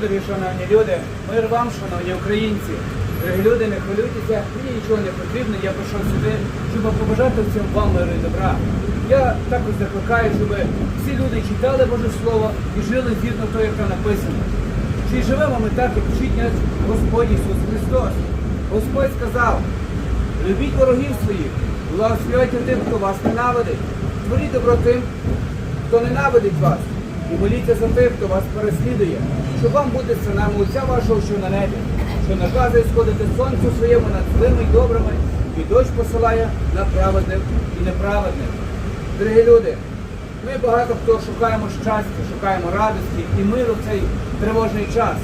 дорогі шановні люди, мир вам, шановні українці. Дорогі люди, не хвилюйтеся, мені нічого не потрібно, я прийшов сюди, щоб побажати всім вам миру і добра. Я також закликаю, щоб всі люди читали Боже Слово і жили згідно того, як там написано. Чи живемо ми так, як вчить нас Господь Ісус Христос? Господь сказав, любіть ворогів своїх, благословляйте тим, хто вас ненавидить, творіть добро тим, хто ненавидить вас, і моліться за тих, хто вас переслідує, щоб вам бути синами Отця вашого, що на небі, що наказує сходити сонцю своєму над злими і добрими, і дощ посилає на праведних і неправедних. Дорогі люди, ми багато хто шукаємо щастя, шукаємо радості і миру в цей тривожний час.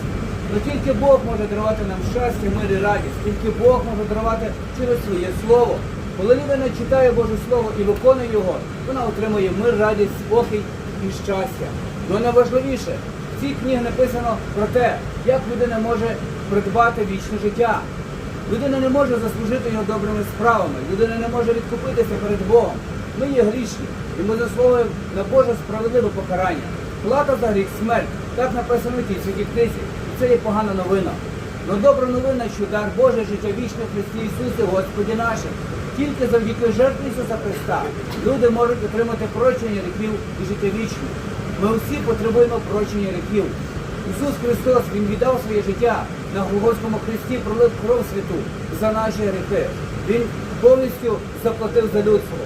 Але тільки Бог може дарувати нам щастя, мир і радість, тільки Бог може дарувати через своє слово. Коли людина читає Боже Слово і виконує його, вона отримує мир, радість, спокій і щастя. Но найважливіше, в цій книгі написано про те, як людина може придбати вічне життя. Людина не може заслужити його добрими справами, людина не може відкупитися перед Богом. Ми є грішні, і ми заслуговуємо на Боже справедливе покарання. Плата за гріх смерть. Так написано в тій святій книзі. І це є погана новина. Но добра новина, що дар Боже життя вічне Христі Ісусі, Господі нашим. Тільки завдяки жертві Ісуса Христа люди можуть отримати прощення гріхів і життя вічне. Ми всі потребуємо прощення гріхів. Ісус Христос Він віддав своє життя на Голгофському хресті, пролив кров святу за наші гріхи. Він повністю заплатив за людство.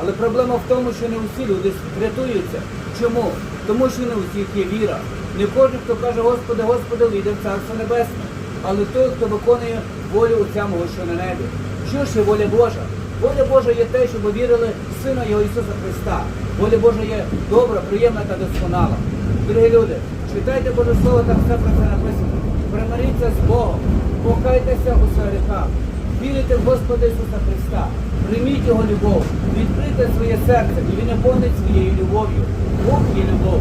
Але проблема в тому, що не усі люди рятуються. Чому? Тому що не у всіх є віра. Не кожен, хто каже, Господи, Господи, війде в Царство Небесне. Але той, хто виконує волю Отця мого, що на небі. Є воля Божа? Воля Божа є те, щоб вірили в Сина Його Ісуса Христа. Воля Божа є добра, приємна та досконала. Дорогі люди, читайте Боже Слово, там все про це написано. Примиріться з Богом, покайтеся у гріхах, вірите в Господа Ісуса Христа, прийміть Його любов, відкрийте своє серце, і Він наповнить своєю любов'ю. Бог є любов.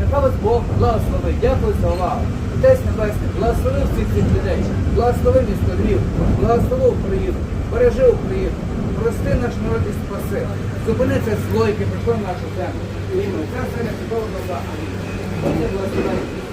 Нехай вас Бог благословить. Дякую за увагу. Отець Небесний, благослови всіх цих людей, благослови місто Львів, благослови Україну, бережи Україну, прости наш народ і спаси. Зупини це зло, яке прийшло в нашу землю. Ім'я, це все не Бога. Амінь.